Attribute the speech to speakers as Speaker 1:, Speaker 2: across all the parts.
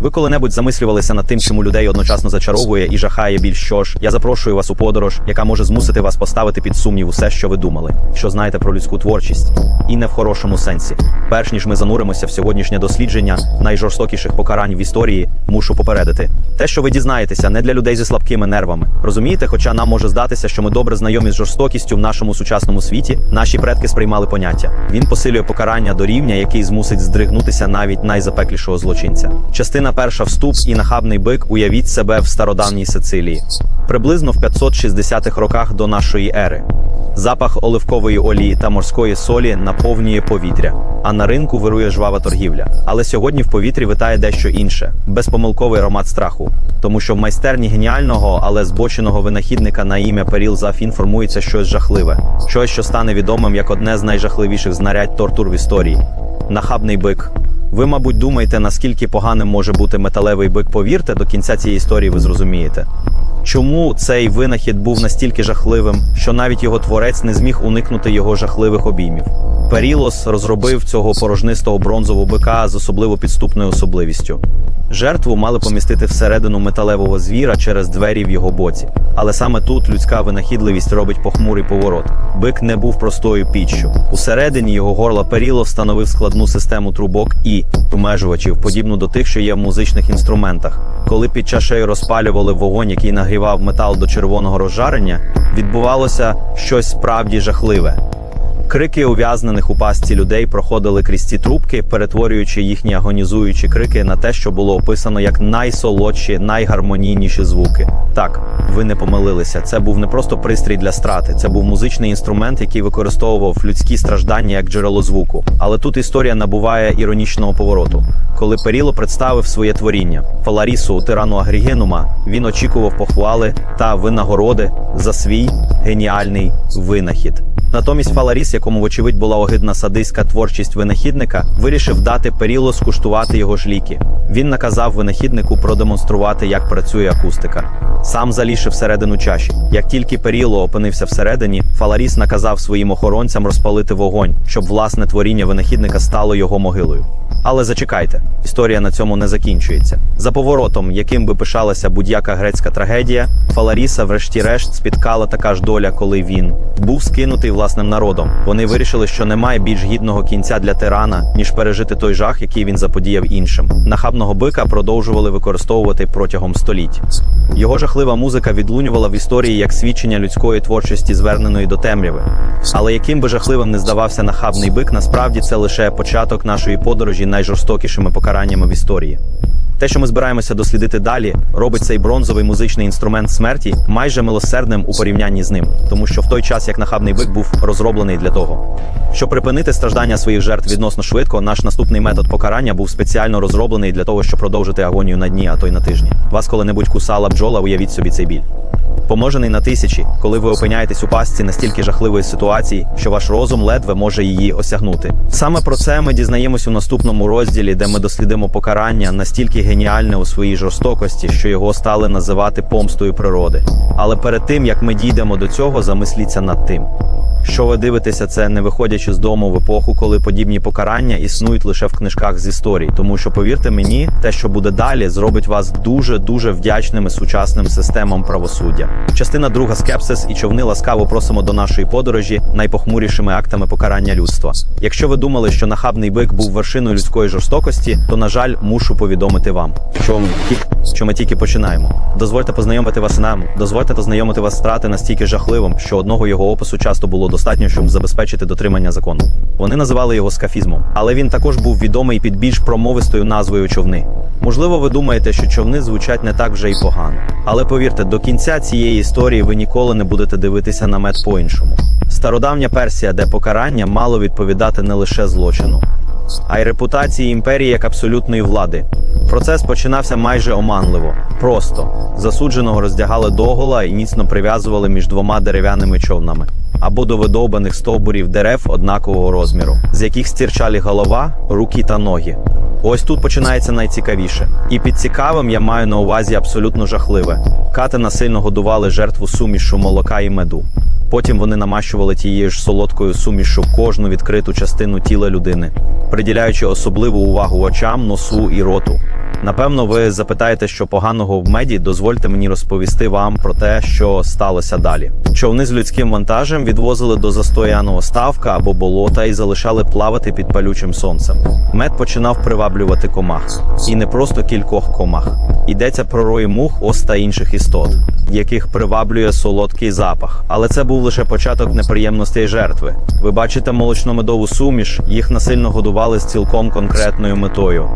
Speaker 1: Ви коли-небудь замислювалися над тим, чому людей одночасно зачаровує і жахає більш що ж? Я запрошую вас у подорож, яка може змусити вас поставити під сумнів усе, що ви думали, що знаєте про людську творчість, і не в хорошому сенсі. Перш ніж ми зануримося в сьогоднішнє дослідження найжорстокіших покарань в історії, мушу попередити. Те, що ви дізнаєтеся, не для людей зі слабкими нервами. Розумієте, хоча нам може здатися, що ми добре знайомі з жорстокістю в нашому сучасному світі, наші предки сприймали поняття. Він посилює покарання до рівня, який змусить здригнутися навіть найзапеклішого злочинця. Частина перша вступ і нахабний бик. Уявіть себе в стародавній Сицилії, приблизно в 560-х роках до нашої ери. Запах оливкової олії та морської солі наповнює повітря, а на ринку вирує жвава торгівля. Але сьогодні в повітрі витає дещо інше безпомилковий аромат страху, тому що в майстерні геніального, але збоченого винахідника на ім'я Періл Зафін формується щось жахливе, щось, що стане відомим як одне з найжахливіших знарядь тортур в історії. Нахабний бик. Ви, мабуть, думаєте, наскільки поганим може бути металевий бик. Повірте, до кінця цієї історії ви зрозумієте. Чому цей винахід був настільки жахливим, що навіть його творець не зміг уникнути його жахливих обіймів? Перілос розробив цього порожнистого бронзового бика з особливо підступною особливістю. Жертву мали помістити всередину металевого звіра через двері в його боці. Але саме тут людська винахідливість робить похмурий поворот. Бик не був простою піччю. Усередині його горла періло встановив складну систему трубок і обмежувачів, подібну до тих, що є в музичних інструментах. Коли під чашею розпалювали вогонь, який нагрівав метал до червоного розжарення, відбувалося щось справді жахливе. Крики ув'язнених у пастці людей проходили крізь ці трубки, перетворюючи їхні агонізуючі крики на те, що було описано як найсолодші, найгармонійніші звуки. Так, ви не помилилися. Це був не просто пристрій для страти, це був музичний інструмент, який використовував людські страждання як джерело звуку. Але тут історія набуває іронічного повороту. Коли Періло представив своє творіння Фаларісу тирану Агрігенума, він очікував похвали та винагороди за свій геніальний винахід. Натомість Фаларіс, якому вочевидь була огидна садистська творчість винахідника, вирішив дати Періло скуштувати його ж ліки. Він наказав винахіднику продемонструвати, як працює акустика. Сам залізши всередину чаші. Як тільки Періло опинився всередині, Фаларіс наказав своїм охоронцям розпалити вогонь, щоб власне творіння винахідника стало його могилою. Але зачекайте, історія на цьому не закінчується. За поворотом, яким би пишалася будь-яка грецька трагедія, Фаларіса, врешті-решт, спіткала така ж доля, коли він був скинутий власним народом. Вони вирішили, що немає більш гідного кінця для тирана, ніж пережити той жах, який він заподіяв іншим. Нахабного бика продовжували використовувати протягом століть. Його жахлива музика відлунювала в історії як свідчення людської творчості, зверненої до темряви. Але яким би жахливим не здавався нахабний бик, насправді це лише початок нашої подорожі найжорстокішими покараннями в історії. Те, що ми збираємося дослідити далі, робить цей бронзовий музичний інструмент смерті майже милосердним у порівнянні з ним, тому що в той час як нахабний бик був розроблений для того. Щоб припинити страждання своїх жертв відносно швидко, наш наступний метод покарання був спеціально розроблений для того, щоб продовжити агонію на дні, а то й на тижні. Вас коли-небудь кусала бджола, уявіть собі цей біль. Помножений на тисячі, коли ви опиняєтесь у пастці настільки жахливої ситуації, що ваш розум ледве може її осягнути. Саме про це ми дізнаємось у наступному розділі, де ми дослідимо покарання настільки геніальне у своїй жорстокості, що його стали називати помстою природи. Але перед тим як ми дійдемо до цього, замисліться над тим. Що ви дивитеся, це не виходячи з дому в епоху, коли подібні покарання існують лише в книжках з історії. Тому що, повірте мені, те, що буде далі, зробить вас дуже дуже вдячними сучасним системам правосуддя. Частина друга скепсис і човни ласкаво просимо до нашої подорожі найпохмурішими актами покарання людства. Якщо ви думали, що нахабний бик був вершиною людської жорстокості, то на жаль, мушу повідомити вам, що, що ми тільки починаємо. Дозвольте познайомити вас з нами, дозвольте познайомити вас страти настільки жахливим, що одного його опису часто було достатньо, щоб забезпечити дотримання закону. Вони називали його скафізмом, але він також був відомий під більш промовистою назвою човни. Можливо, ви думаєте, що човни звучать не так вже й погано. Але повірте, до кінця цієї історії ви ніколи не будете дивитися на мед по-іншому. Стародавня Персія, де покарання мало відповідати не лише злочину, а й репутації імперії як абсолютної влади. Процес починався майже оманливо. Просто засудженого роздягали догола і міцно прив'язували між двома дерев'яними човнами або до видовбаних стовбурів дерев однакового розміру, з яких стирчали голова, руки та ноги. Ось тут починається найцікавіше. І під цікавим я маю на увазі абсолютно жахливе. Кати насильно годували жертву сумішу молока і меду. Потім вони намащували тією ж солодкою сумішю кожну відкриту частину тіла людини, приділяючи особливу увагу очам, носу і роту. Напевно, ви запитаєте, що поганого в меді, дозвольте мені розповісти вам про те, що сталося далі. Човни з людським вантажем відвозили до застояного ставка або болота і залишали плавати під палючим сонцем. Мед починав приваблювати комах, і не просто кількох комах. Йдеться про рої мух, ос та інших істот, яких приваблює солодкий запах. Але це був лише початок неприємностей жертви. Ви бачите молочно-медову суміш, їх насильно годували з цілком конкретною метою.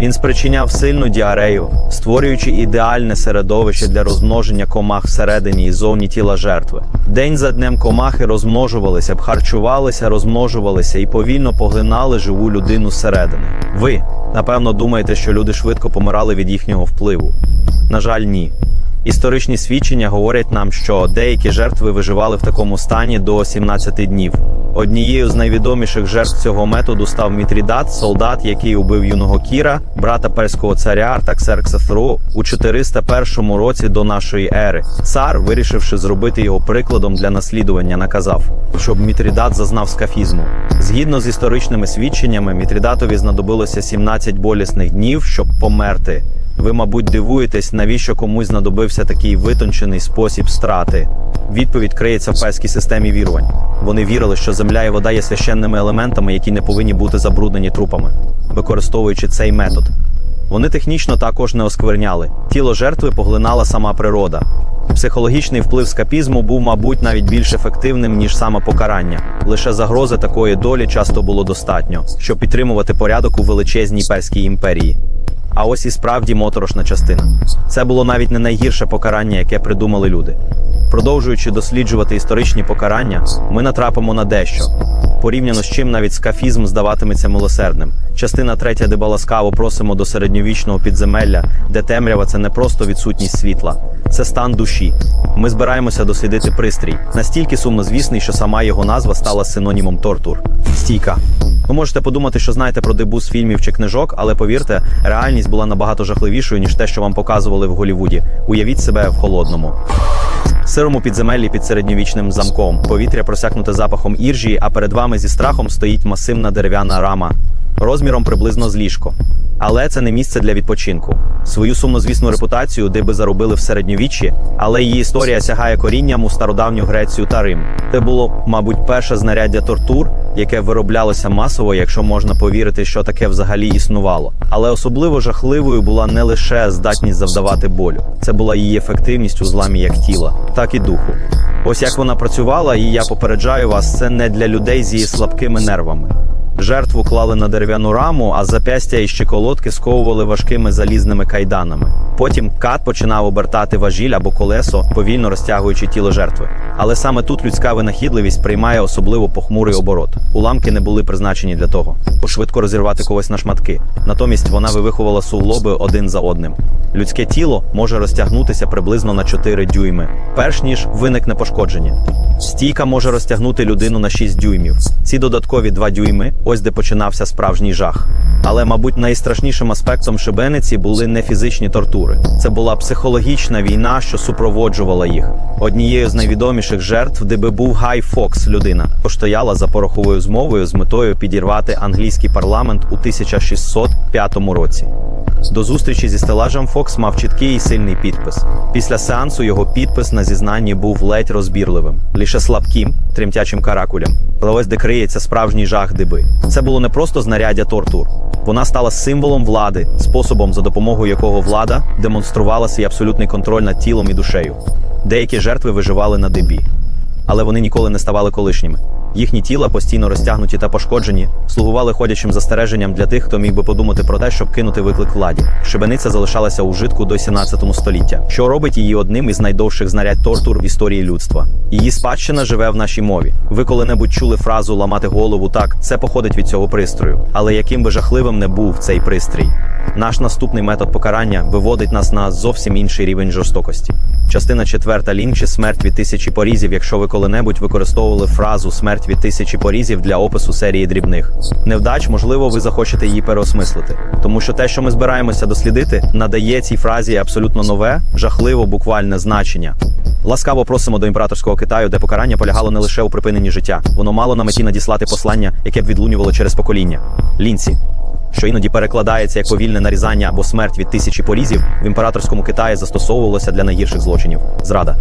Speaker 1: Він спричиняв сильну діарею, створюючи ідеальне середовище для розмноження комах всередині і зовні тіла жертви. День за днем комахи розмножувалися, б, харчувалися, розмножувалися і повільно поглинали живу людину зсередини. Ви, напевно, думаєте, що люди швидко помирали від їхнього впливу. На жаль, ні. Історичні свідчення говорять нам, що деякі жертви виживали в такому стані до 17 днів. Однією з найвідоміших жертв цього методу став Мітрідат, солдат, який убив юного Кіра, брата перського царя Артаксеркса II у 401 році до нашої ери. Цар, вирішивши зробити його прикладом для наслідування, наказав, щоб Мітрідат зазнав скафізму. Згідно з історичними свідченнями, Мітрідатові знадобилося 17 болісних днів, щоб померти. Ви, мабуть, дивуєтесь, навіщо комусь знадобився такий витончений спосіб страти. Відповідь криється в перській системі вірувань. Вони вірили, що земля і вода є священними елементами, які не повинні бути забруднені трупами, використовуючи цей метод. Вони технічно також не оскверняли. Тіло жертви поглинала сама природа. Психологічний вплив скапізму був, мабуть, навіть більш ефективним, ніж саме покарання. Лише загрози такої долі часто було достатньо, щоб підтримувати порядок у величезній перській імперії. А ось і справді моторошна частина. Це було навіть не найгірше покарання, яке придумали люди. Продовжуючи досліджувати історичні покарання, ми натрапимо на дещо. Порівняно з чим навіть скафізм здаватиметься милосердним. Частина третя, де ласкаво просимо до середньовічного підземелля, де темрява це не просто відсутність світла, це стан душі. Ми збираємося дослідити пристрій, настільки сумнозвісний, що сама його назва стала синонімом тортур. Стійка. Ви можете подумати, що знаєте про дебу фільмів чи книжок, але повірте, реальність була набагато жахливішою, ніж те, що вам показували в Голівуді. Уявіть себе в холодному. Сирому підземеллі під середньовічним замком. Повітря просякнуте запахом іржі, а перед вами зі страхом стоїть масивна дерев'яна рама, розміром приблизно з ліжко. Але це не місце для відпочинку. Свою сумнозвісну репутацію диби заробили в середньовіччі, але її історія сягає корінням у стародавню Грецію та Рим. Це було, мабуть, перше знаряддя тортур, яке вироблялося масово, якщо можна повірити, що таке взагалі існувало. Але особливо жахливою була не лише здатність завдавати болю, це була її ефективність у зламі як тіла, так і духу. Ось як вона працювала, і я попереджаю вас, це не для людей з її слабкими нервами. Жертву клали на дерев'яну раму, а запястя і щиколотки сковували важкими залізними кайданами. Потім кат починав обертати важіль або колесо, повільно розтягуючи тіло жертви. Але саме тут людська винахідливість приймає особливо похмурий оборот. Уламки не були призначені для того, швидко розірвати когось на шматки. Натомість вона вивихувала суглоби один за одним. Людське тіло може розтягнутися приблизно на 4 дюйми, перш ніж виникне пошкодження. Стійка може розтягнути людину на 6 дюймів. Ці додаткові 2 дюйми ось де починався справжній жах. Але, мабуть, найстрашнішим аспектом шибениці були не фізичні тортури. Це була психологічна війна, що супроводжувала їх. Однією з найвідоміших жертв, де був Гай Фокс, людина, постояла за пороховою змовою з метою підірвати англійський парламент у 1605 році. До зустрічі зі стелажем Фокс мав чіткий і сильний підпис. Після сеансу його підпис на зізнанні був ледь розбірливим, лише слабким, тремтячим каракулем. Але ось де криється справжній жах диби. Це було не просто знаряддя тортур. Вона стала символом влади, способом, за допомогою якого влада демонструвала свій абсолютний контроль над тілом і душею. Деякі жертви виживали на дебі, але вони ніколи не ставали колишніми. Їхні тіла, постійно розтягнуті та пошкоджені, слугували ходячим застереженням для тих, хто міг би подумати про те, щоб кинути виклик владі. Шибениця залишалася у житку до 17 століття, що робить її одним із найдовших знарядь тортур в історії людства. Її спадщина живе в нашій мові. Ви коли-небудь чули фразу ламати голову так, це походить від цього пристрою. Але яким би жахливим не був цей пристрій, наш наступний метод покарання виводить нас на зовсім інший рівень жорстокості. Частина четверта лінчі смерть від тисячі порізів, якщо ви коли-небудь використовували фразу смерть від тисячі порізів для опису серії дрібних невдач, можливо, ви захочете її переосмислити, тому що те, що ми збираємося дослідити, надає цій фразі абсолютно нове, жахливо буквальне значення. Ласкаво просимо до імператорського Китаю, де покарання полягало не лише у припиненні життя, воно мало на меті надіслати послання, яке б відлунювало через покоління. Лінці. що іноді перекладається як повільне нарізання або смерть від тисячі порізів, в імператорському Китаї застосовувалося для найгірших злочинів зрада.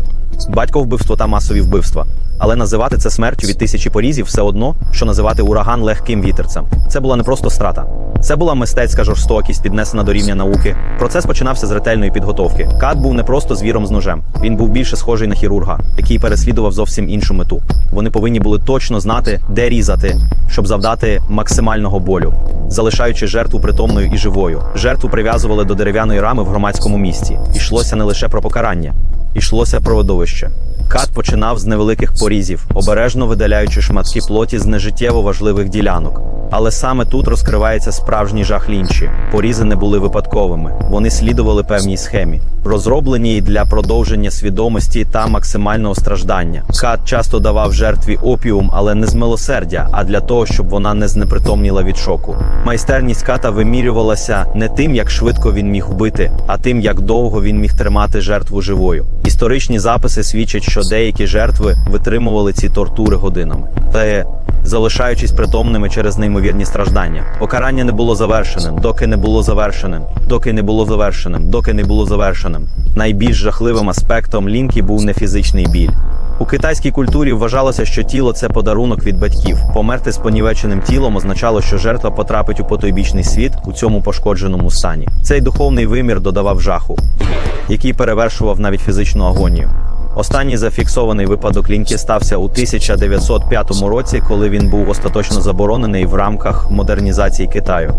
Speaker 1: Батько вбивство та масові вбивства. Але називати це смертю від тисячі порізів все одно, що називати ураган легким вітерцем. Це була не просто страта. Це була мистецька жорстокість, піднесена до рівня науки. Процес починався з ретельної підготовки. Кат був не просто звіром з ножем. Він був більше схожий на хірурга, який переслідував зовсім іншу мету. Вони повинні були точно знати, де різати, щоб завдати максимального болю, залишаючи жертву притомною і живою. Жертву прив'язували до дерев'яної рами в громадському місті. Ішлося не лише про покарання, ішлося про видовище. Кат починав з невеликих порізів, обережно видаляючи шматки плоті з нежиттєво важливих ділянок. Але саме тут розкривається справжній жах лінчі. Порізи не були випадковими, вони слідували певній схемі, розробленій для продовження свідомості та максимального страждання. Кат часто давав жертві опіум, але не з милосердя, а для того, щоб вона не знепритомніла від шоку. Майстерність ката вимірювалася не тим, як швидко він міг вбити, а тим, як довго він міг тримати жертву живою. Історичні записи свідчать, що деякі жертви витримували ці тортури годинами. Та залишаючись притомними через неймовірні страждання. Покарання не було завершеним, доки не було завершеним, доки не було завершеним, доки не було завершеним. Найбільш жахливим аспектом лінки був не фізичний біль. У китайській культурі вважалося, що тіло це подарунок від батьків. Померти з понівеченим тілом означало, що жертва потрапить у потойбічний світ у цьому пошкодженому стані. Цей духовний вимір додавав жаху, який перевершував навіть фізичну агонію. Останній зафіксований випадок ліньки стався у 1905 році, коли він був остаточно заборонений в рамках модернізації Китаю.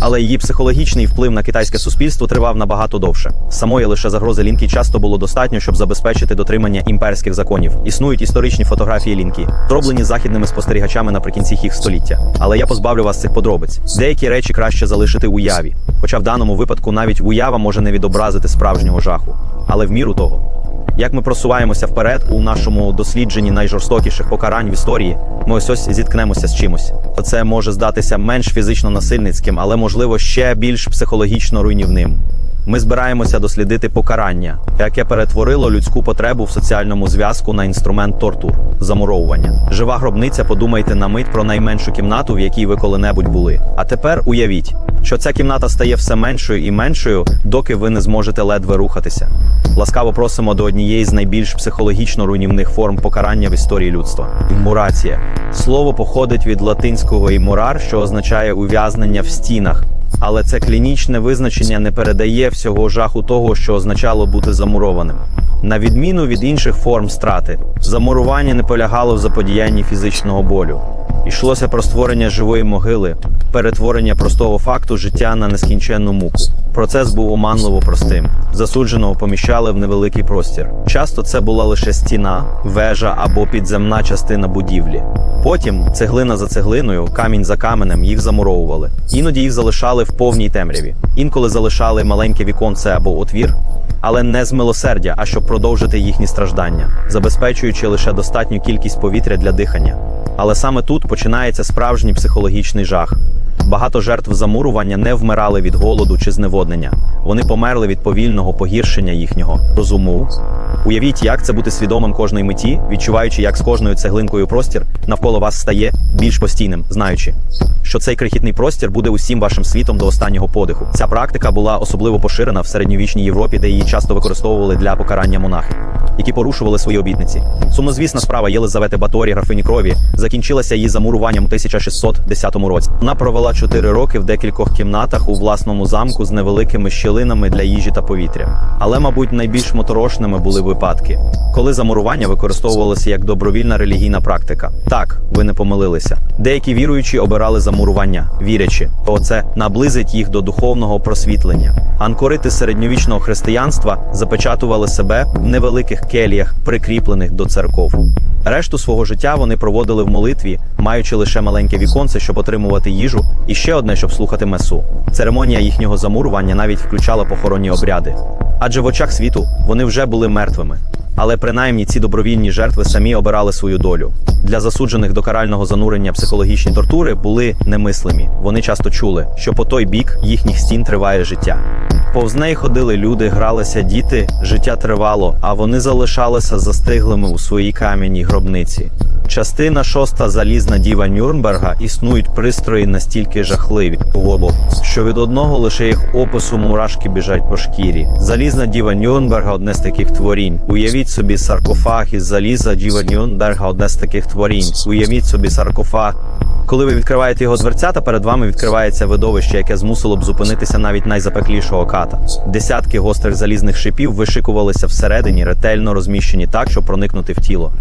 Speaker 1: Але її психологічний вплив на китайське суспільство тривав набагато довше. Самої лише загрози лінки часто було достатньо, щоб забезпечити дотримання імперських законів. Існують історичні фотографії лінки, зроблені західними спостерігачами наприкінці їх століття. Але я позбавлю вас цих подробиць. Деякі речі краще залишити уяві. Хоча в даному випадку навіть уява може не відобразити справжнього жаху, але в міру того. Як ми просуваємося вперед у нашому дослідженні найжорстокіших покарань в історії, ми ось ось зіткнемося з чимось. Це може здатися менш фізично насильницьким, але можливо ще більш психологічно руйнівним. Ми збираємося дослідити покарання, яке перетворило людську потребу в соціальному зв'язку на інструмент тортур, замуровування. Жива гробниця, подумайте на мить про найменшу кімнату, в якій ви коли-небудь були. А тепер уявіть, що ця кімната стає все меншою і меншою, доки ви не зможете ледве рухатися. Ласкаво просимо до однієї з найбільш психологічно руйнівних форм покарання в історії людства імурація. Слово походить від латинського імурар, що означає ув'язнення в стінах. Але це клінічне визначення не передає всього жаху того, що означало бути замурованим. На відміну від інших форм страти, замурування не полягало в заподіянні фізичного болю. Йшлося про створення живої могили, перетворення простого факту життя на нескінченну муку. Процес був оманливо простим. Засудженого поміщали в невеликий простір. Часто це була лише стіна, вежа або підземна частина будівлі. Потім, цеглина за цеглиною, камінь за каменем, їх замуровували. Іноді їх залишали в повній темряві. Інколи залишали маленьке віконце або отвір, але не з милосердя, а щоб продовжити їхні страждання, забезпечуючи лише достатню кількість повітря для дихання. Але саме тут починається справжній психологічний жах. Багато жертв замурування не вмирали від голоду чи зневоднення. Вони померли від повільного погіршення їхнього розуму. Уявіть, як це бути свідомим кожної меті, відчуваючи, як з кожною цеглинкою простір навколо вас стає більш постійним, знаючи, що цей крихітний простір буде усім вашим світом до останнього подиху. Ця практика була особливо поширена в середньовічній Європі, де її часто використовували для покарання монахи, які порушували свої обітниці. Сумнозвісна справа Єлизавети Баторі, графині крові, закінчилася її замуруванням у 1610 році. Вона провела 4 роки в декількох кімнатах у власному замку з невеликими щілинами для їжі та повітря. Але, мабуть, найбільш моторошними були випадки, коли замурування використовувалося як добровільна релігійна практика. Так, ви не помилилися. Деякі віруючі обирали замурування, вірячи, що це наблизить їх до духовного просвітлення. Анкорити середньовічного християнства запечатували себе в невеликих келіях, прикріплених до церков. Решту свого життя вони проводили в молитві, маючи лише маленьке віконце, щоб отримувати їжу, і ще одне, щоб слухати месу. Церемонія їхнього замурування навіть включала похоронні обряди. Адже в очах світу вони вже були мертвими. Але принаймні ці добровільні жертви самі обирали свою долю. Для засуджених до карального занурення психологічні тортури були немислимі. Вони часто чули, що по той бік їхніх стін триває життя. Повз неї ходили люди, гралися діти, життя тривало, а вони залишалися застиглими у своїй кам'яній гробниці. Частина шоста залізна діва Нюрнберга існують пристрої настільки жахливі, що від одного лише їх опису мурашки біжать по шкірі. Залізна діва Нюрнберга одне з таких творінь. Уявіть собі саркофаг із заліза діва Нюрнберга одне з таких творінь. Уявіть собі саркофаг. Коли ви відкриваєте його дверцята, перед вами відкривається видовище, яке змусило б зупинитися навіть найзапеклішого ката. Десятки гострих залізних шипів вишикувалися всередині, ретельно розміщені так, щоб проникнути в тіло.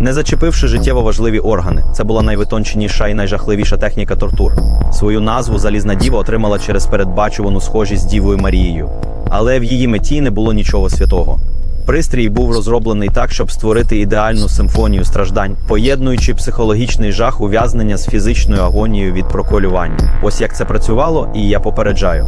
Speaker 1: Не зачепивши життєво важливі органи, це була найвитонченіша і найжахливіша техніка тортур. Свою назву залізна діва отримала через передбачувану схожість з Дівою Марією, але в її меті не було нічого святого. Пристрій був розроблений так, щоб створити ідеальну симфонію страждань, поєднуючи психологічний жах ув'язнення з фізичною агонією від проколювання. Ось як це працювало, і я попереджаю.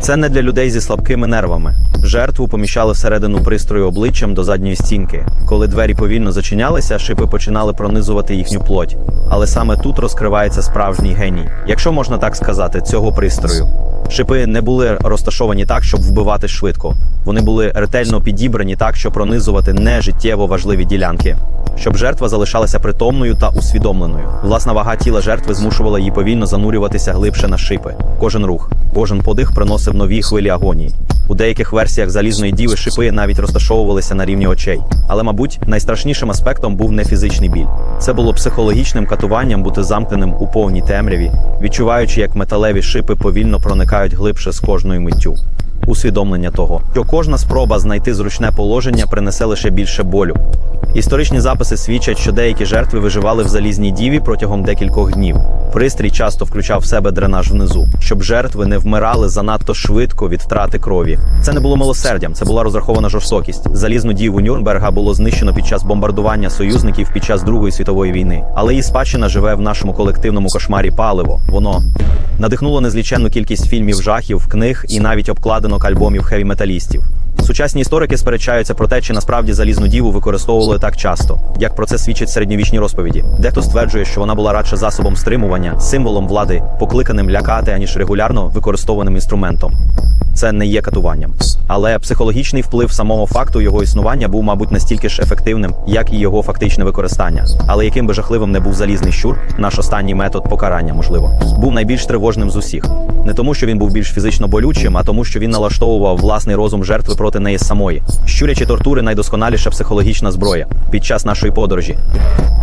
Speaker 1: Це не для людей зі слабкими нервами. Жертву поміщали всередину пристрою обличчям до задньої стінки. Коли двері повільно зачинялися, шипи починали пронизувати їхню плоть. Але саме тут розкривається справжній геній, якщо можна так сказати, цього пристрою. Шипи не були розташовані так, щоб вбивати швидко. Вони були ретельно підібрані так, щоб пронизувати нежиттєво важливі ділянки, щоб жертва залишалася притомною та усвідомленою. Власна вага тіла жертви змушувала її повільно занурюватися глибше на шипи. Кожен рух, кожен подих приносив нові хвилі агонії. У деяких версіях залізної діви шипи навіть розташовувалися на рівні очей. Але, мабуть, найстрашнішим аспектом був не фізичний біль. Це було психологічним катуванням бути замкненим у повній темряві, відчуваючи, як металеві шипи повільно проникають глибше з кожною миттю. Усвідомлення того, що кожна спроба знайти зручне положення принесе лише більше болю. Історичні записи свідчать, що деякі жертви виживали в залізній діві протягом декількох днів. Пристрій часто включав в себе дренаж внизу, щоб жертви не вмирали занадто швидко від втрати крові. Це не було милосердям, це була розрахована жорстокість. Залізну діву Нюрнберга було знищено під час бомбардування союзників під час Другої світової війни. Але її спадщина живе в нашому колективному кошмарі паливо. Воно надихнуло незліченну кількість фільмів жахів, книг і навіть обкладинок альбомів хеві-металістів. Сучасні історики сперечаються про те, чи насправді залізну діву використовували так часто, як про це свідчать середньовічні розповіді. Дехто стверджує, що вона була радше засобом стримування, символом влади, покликаним лякати, аніж регулярно використованим інструментом. Це не є катуванням. Але психологічний вплив самого факту його існування був, мабуть, настільки ж ефективним, як і його фактичне використання. Але яким би жахливим не був залізний щур, наш останній метод покарання, можливо, був найбільш тривожним з усіх. Не тому, що він був більш фізично болючим, а тому, що він налаштовував власний розум жертви проти неї самої. Щурячі тортури найдосконаліша психологічна зброя під час нашої подорожі.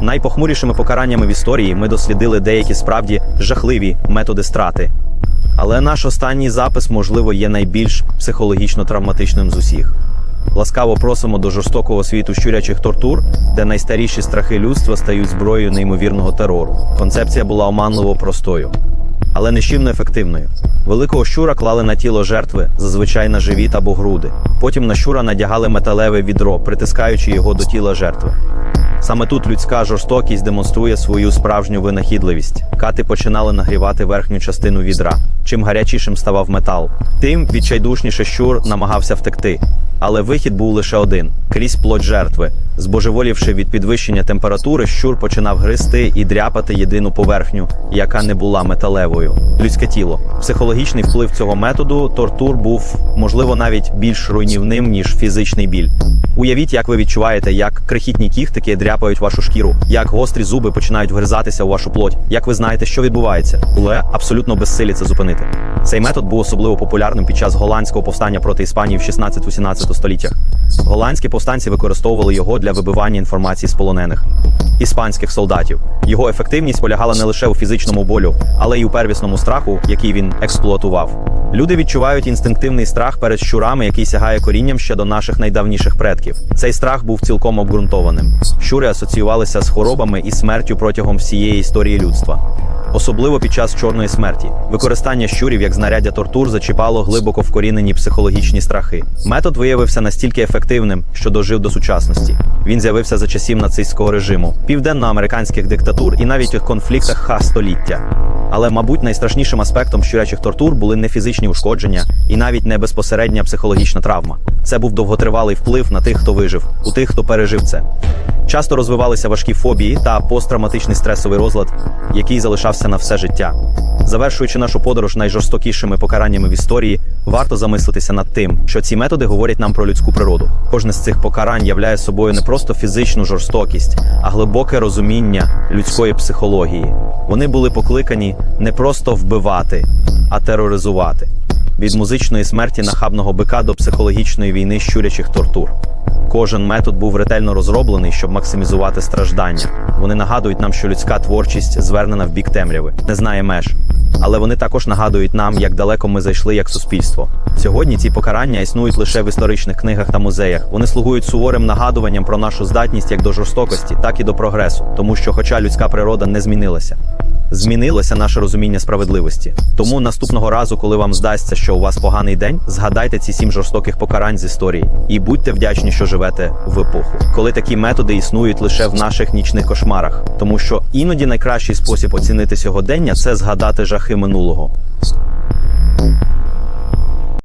Speaker 1: Найпохмурішими покараннями в історії ми дослідили деякі справді жахливі методи страти. Але наш останній запис, можливо, є найбільш психологічно травматичним з усіх. Ласкаво просимо до жорстокого світу щурячих тортур, де найстаріші страхи людства стають зброєю неймовірного терору. Концепція була оманливо простою, але нищівно ефективною. Великого щура клали на тіло жертви, зазвичай на живіт або груди. Потім на щура надягали металеве відро, притискаючи його до тіла жертви. Саме тут людська жорстокість демонструє свою справжню винахідливість. Кати починали нагрівати верхню частину відра. Чим гарячішим ставав метал, тим відчайдушніше щур намагався втекти. Але вихід був лише один крізь плоть жертви. Збожеволівши від підвищення температури, щур починав гризти і дряпати єдину поверхню, яка не була металевою. Людське тіло. Психологічний вплив цього методу тортур був, можливо, навіть більш руйнівним, ніж фізичний біль. Уявіть, як ви відчуваєте, як крихітні кіхтики дряпають вашу шкіру, як гострі зуби починають вгризатися у вашу плоть, як ви знаєте, що відбувається, але абсолютно безсилі це зупинити. Цей метод був особливо популярним під час голландського повстання проти Іспанії в 16-17 століттях. Голландські повстанці використовували його для вибивання інформації з полонених іспанських солдатів. Його ефективність полягала не лише у фізичному болю, але й у первісному страху, який він експлуатував. Люди відчувають інстинктивний страх перед щурами, який сягає корінням ще до наших найдавніших предків. Цей страх був цілком обґрунтованим. Щури асоціювалися з хворобами і смертю протягом всієї історії людства. Особливо під час чорної смерті використання щурів як знаряддя тортур зачіпало глибоко вкорінені психологічні страхи. Метод виявився настільки ефективним, що дожив до сучасності. Він з'явився за часів нацистського режиму, південноамериканських диктатур і навіть у конфліктах ха століття. Але, мабуть, найстрашнішим аспектом щурячих тортур були не фізичні ушкодження і навіть не безпосередня психологічна травма. Це був довготривалий вплив на тих, хто вижив, у тих, хто пережив це. Часто розвивалися важкі фобії та посттравматичний стресовий розлад, який залишався на все життя. Завершуючи нашу подорож найжорстокішими покараннями в історії, варто замислитися над тим, що ці методи говорять нам про людську природу. Кожне з цих покарань являє собою не просто фізичну жорстокість, а глибоке розуміння людської психології. Вони були покликані не просто вбивати, а тероризувати. Від музичної смерті нахабного бика до психологічної війни щурячих тортур. Кожен метод був ретельно розроблений, щоб максимізувати страждання. Вони нагадують нам, що людська творчість звернена в бік темряви, не знає меж. Але вони також нагадують нам, як далеко ми зайшли як суспільство. Сьогодні ці покарання існують лише в історичних книгах та музеях. Вони слугують суворим нагадуванням про нашу здатність як до жорстокості, так і до прогресу, тому що, хоча людська природа не змінилася. Змінилося наше розуміння справедливості. Тому наступного разу, коли вам здасться, що у вас поганий день, згадайте ці сім жорстоких покарань з історії і будьте вдячні, що живете в епоху, коли такі методи існують лише в наших нічних кошмарах, тому що іноді найкращий спосіб оцінити сьогодення це згадати жахи минулого.